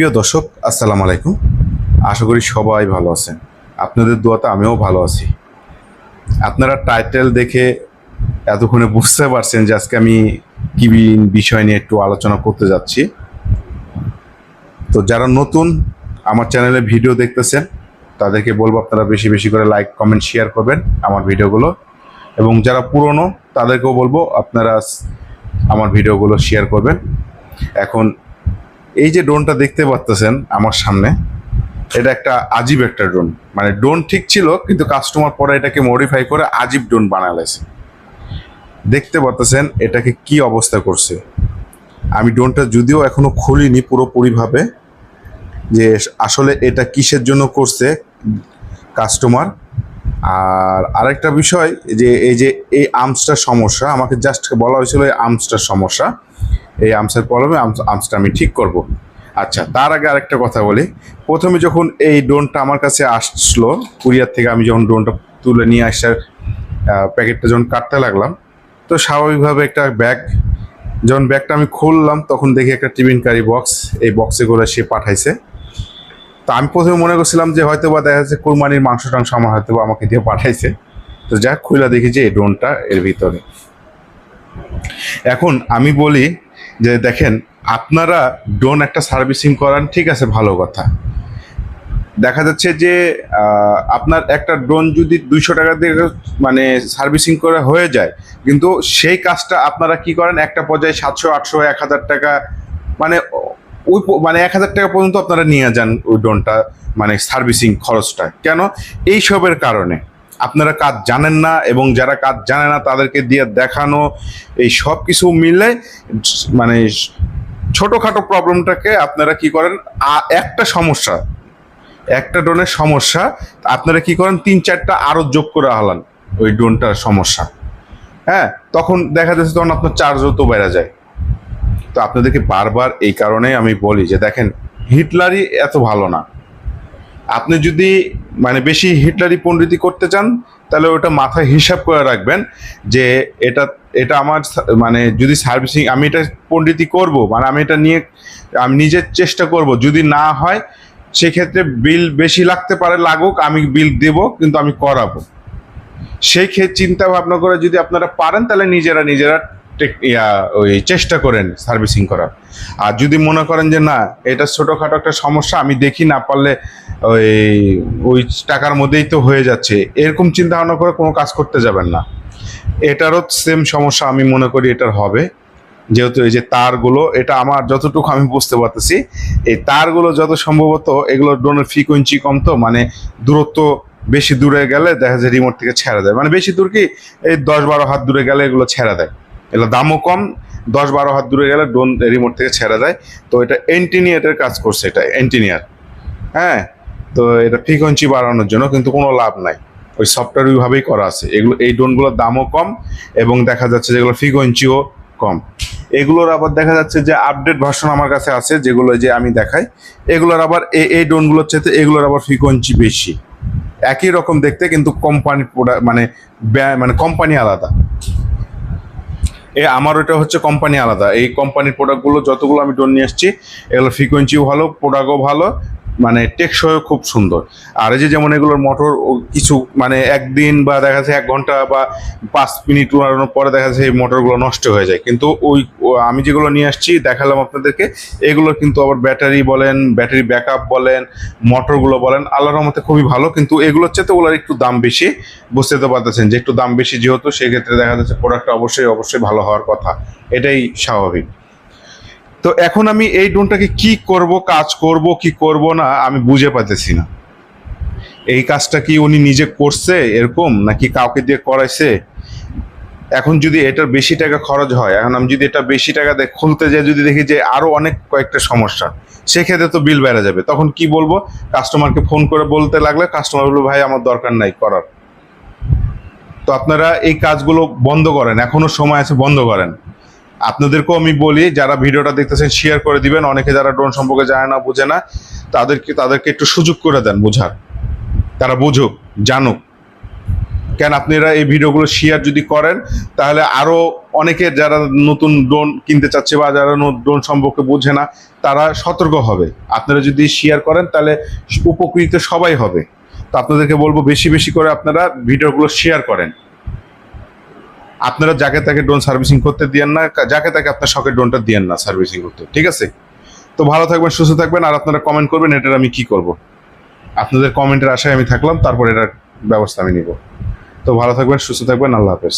প্রিয় দর্শক, আসসালামু আলাইকুম। আশা করি সবাই ভালো আছেন। আপনাদের দোয়াতে আমিও ভালো আছি। আপনারা টাইটেল দেখে এতক্ষণে বুঝতে পারছেন যে আজকে আমি কি বিষয় নিয়ে একটু আলোচনা করতে যাচ্ছি। তো যারা নতুন আমার চ্যানেলে ভিডিও দেখতেছেন, তাদেরকে বলব আপনারা বেশি বেশি করে লাইক, কমেন্ট, শেয়ার করবেন আমার ভিডিওগুলো। এবং যারা পুরনো, তাদেরকেও বলব আপনারা আমার ভিডিওগুলো শেয়ার করবেন। এখন এই যে ড্রোনটা দেখতে পাচ্তেছেন আমার সামনে, এটা একটা আজীব একটা ড্রোন। মানে ড্রোন ঠিক ছিল, কিন্তু কাস্টমার পরে এটাকে মডিফাই করে আজীব ড্রোন বানালেছে দেখতে পাচ্তেছেন এটাকে কি অবস্থা করছে। আমি ড্রোনটা যদিও এখনও খুলিনি পুরোপুরিভাবে, যে আসলে এটা কিসের জন্য করছে কাস্টমার আর আরেকটা বিষয়, যে এই যে এই আর্মসটার সমস্যা, আমাকে জাস্ট বলা হয়েছিল এই আর্মসটার সমস্যা। এই আর্মসের প্রবলেমে আর্মসটা আমি ঠিক করব। আচ্ছা তার আগে আরেকটা কথা বলি। প্রথমে যখন এই ড্রোনটা আমার কাছে আসলো, কুরিয়ার থেকে আমি যখন ড্রোনটা তুলে নিয়ে আসার প্যাকেটটা যখন কাটতে লাগলাম, তো স্বাভাবিকভাবে একটা ব্যাগ, যখন ব্যাগটা আমি খুললাম, তখন দেখি একটা টিফিন কারি বক্স, এই বক্সে করে সে পাঠাইছে। তো আমি প্রথমে মনে করছিলাম যে হয়তো বা দেখা যাচ্ছে কোরবানির মাংস টাংস আমার হয়তো বা আমাকে দিয়ে পাঠাইছে। তো যাক খুলে দেখি যে এই ড্রোনটা এর ভিতরে। এখন আমি বলি যে দেখেন, আপনারা ড্রোন একটা সার্ভিসিং করান, ঠিক আছে, ভালো কথা। দেখা যাচ্ছে যে আপনার একটা ড্রোন যদি দুইশো টাকা দিয়ে মানে সার্ভিসিং করে হয়ে যায়, কিন্তু সেই কাজটা আপনারা কি করেন? একটা পর্যায়ে সাতশো, আটশো, এক হাজার টাকা মানে ওই মানে এক হাজার টাকা পর্যন্ত আপনারা নিয়ে যান ওই ড্রোনটা মানে সার্ভিসিং খরচটা। কেন? এইসবের কারণে। আপনারা কাজ জানেন না এবং যারা কাজ জানে না তাদেরকে দিয়ে দেখানো, এই সব কিছু মিলে মানে ছোটোখাটো প্রবলেমটাকে আপনারা কি করেন? একটা সমস্যা, একটা ড্রোনের সমস্যা, আপনারা কি করেন? তিন চারটা আরও যোগ করে হালান ওই ড্রোনটার সমস্যা। হ্যাঁ তখন দেখা যাচ্ছে তখন আপনার চার্জও তো বেড়ে যায়। তো আপনাদেরকে বারবার এই কারণে আমি বলি যে দেখেন, হিটলারই এত ভালো না। আপনি যদি মানে বেশি হিটলারি পণ্ডিতি করতে চান, তাহলে ওটা মাথায় হিসাব করে রাখবেন যে এটা এটা আমার মানে যদি সার্ভিসিং, আমি এটা পণ্ডিতি করব মানে আমি এটা নিয়ে, আমি নিজের চেষ্টা করব, যদি না হয়, সেক্ষেত্রে বিল বেশি লাগতে পারে, লাগুক, আমি বিল দেব, কিন্তু আমি করাবো। সেই ক্ষেত্রে চিন্তা ভাবনা করে যদি আপনারা পারেন, তাহলে নিজেরা নিজেরা ইয়া, ওই চেষ্টা করেন সার্ভিসিং করার। আর যদি মনে করেন যে না, এটা ছোটোখাটো একটা সমস্যা, আমি দেখি না পারলে ওই ওই টাকার মধ্যেই তো হয়ে যাচ্ছে, এরকম চিন্তা ভাবনা করে কোনো কাজ করতে যাবেন না। এটারও সেম সমস্যা আমি মনে করি এটার হবে। যেহেতু এই যে তারগুলো, এটা আমার যতটুকু আমি বুঝতে পারতেছি, এই তারগুলো যত সম্ভবত এগুলো ড্রোনের ফ্রিকোয়েন্সি কম তো মানে দূরত্ব বেশি দূরে গেলে দেখা যায় রিমোট থেকে ছেড়ে দেয়। মানে বেশি দূর কি, এই দশ বারো হাত দূরে গেলে এগুলো ছেড়ে দেয়। এগুলো দামও কম, দশ বারো হাত দূরে গেলে ড্রোন রিমোট থেকে ছেড়ে যায় তো এটা এন্টিনিয়ারের কাজ করছে এটা এন্টিনিয়ার হ্যাঁ? তো এটা ফ্রিকোয়েন্সি বাড়ানোর জন্য কিন্তু কোনো লাভ নাই। ওই সফটওয়্যার ওইভাবেই করা আছে। এগুলো, এই ড্রোনগুলোর দামও কম এবং দেখা যাচ্ছে যেগুলো ফ্রিকোয়েন্সিও কম। এগুলোর আবার দেখা যাচ্ছে যে আপডেট ভার্সন আমার কাছে আছে, যেগুলো যে আমি দেখাই। এগুলোর আবার এই ড্রোনগুলোর চেয়ে এগুলোর আবার ফ্রিকোয়েন্সি বেশি। একই রকম দেখতে কিন্তু কোম্পানি মানে ব্যয় মানে কোম্পানি আলাদা। এ আমার ওটা হচ্ছে কোম্পানি আলাদা। এই কোম্পানির প্রোডাক্টগুলো যতগুলো আমি ডোন নিয়ে আসছি এগুলো ফ্রিকোয়েন্সিও ভালো প্রোডাক্টও ভালো মানে টেকসইও খুব সুন্দর। আর এই যে যেমন এগুলোর মোটর কিছু মানে একদিন বা দেখা যাচ্ছে এক ঘণ্টা বা পাঁচ মিনিট উড়ানোর পরে দেখা যাচ্ছে এই মোটরগুলো নষ্ট হয়ে যায়। কিন্তু ওই আমি যেগুলো নিয়ে আসছি, দেখালাম আপনাদেরকে, এগুলো কিন্তু আবার ব্যাটারি বলেন, ব্যাটারি ব্যাকআপ বলেন, মোটরগুলো বলেন, আল্লাহর রহমতে খুবই ভালো। কিন্তু এগুলোর চেয়ে ওগুলোর একটু দাম বেশি, বুঝতে তো পারতেছেন যে একটু দাম বেশি যেহেতু, সেক্ষেত্রে দেখা যাচ্ছে প্রোডাক্টটা অবশ্যই অবশ্যই ভালো হওয়ার কথা। এটাই স্বাভাবিক। তো এখন আমি এই ড্রোনটাকে কি করব, কাজ করব, কি করব না, আমি বুঝে পাইতেছি না। এই কাজটা কি উনি নিজে করছে এরকম, নাকি কাউকে দিয়ে করাইছে? এখন যদি এটার বেশি টাকা খরচ হয়, এখন আমি যদি এটা বেশি টাকা খুলতে যাই, যদি দেখি যে আরও অনেক কয়েকটা সমস্যা, সেক্ষেত্রে তো বিল বেড়ে যাবে। তখন কি বলব, কাস্টমারকে ফোন করে বলতে লাগলে কাস্টমার বলব, ভাই, আমার দরকার নাই, করার। তো আপনারা এই কাজগুলো বন্ধ করেন, এখনও সময় আছে, বন্ধ করেন। আপনাদেরকেও আমি বলি, যারা ভিডিওটা দেখতেছেন শেয়ার করে দিবেন। অনেকে যারা ড্রোন সম্পর্কে জানে না, বুঝে না, তাদেরকে তাদেরকে একটু সুযোগ করে দেন বোঝার। তারা বুঝুক, জানুক। কেন আপনারা এই ভিডিওগুলো শেয়ার যদি করেন, তাহলে আরও অনেকে যারা নতুন ড্রোন কিনতে চাচ্ছে বা যারা ড্রোন সম্পর্কে বোঝে না, তারা সতর্ক হবে। আপনারা যদি শেয়ার করেন, তাহলে উপকৃত সবাই হবে। তো আপনাদেরকে বলব, বেশি বেশি করে আপনারা ভিডিওগুলো শেয়ার করেন। আপনারা যাকে তাকে ড্রোন সার্ভিসিং করতে দিয়েন না যাকে তাকে আপনার শখের ড্রোনটা দিয়েন না সার্ভিসিং করতে, ঠিক আছে? তো ভালো থাকবেন, সুস্থ থাকবেন, আর আপনারা কমেন্ট করবেন এটার আমি কি করব। আপনাদের কমেন্টের আশায় আমি থাকলাম, তারপর এটার ব্যবস্থা আমি নিব। তো ভালো থাকবেন, সুস্থ থাকবেন, আল্লাহ হাফেজ।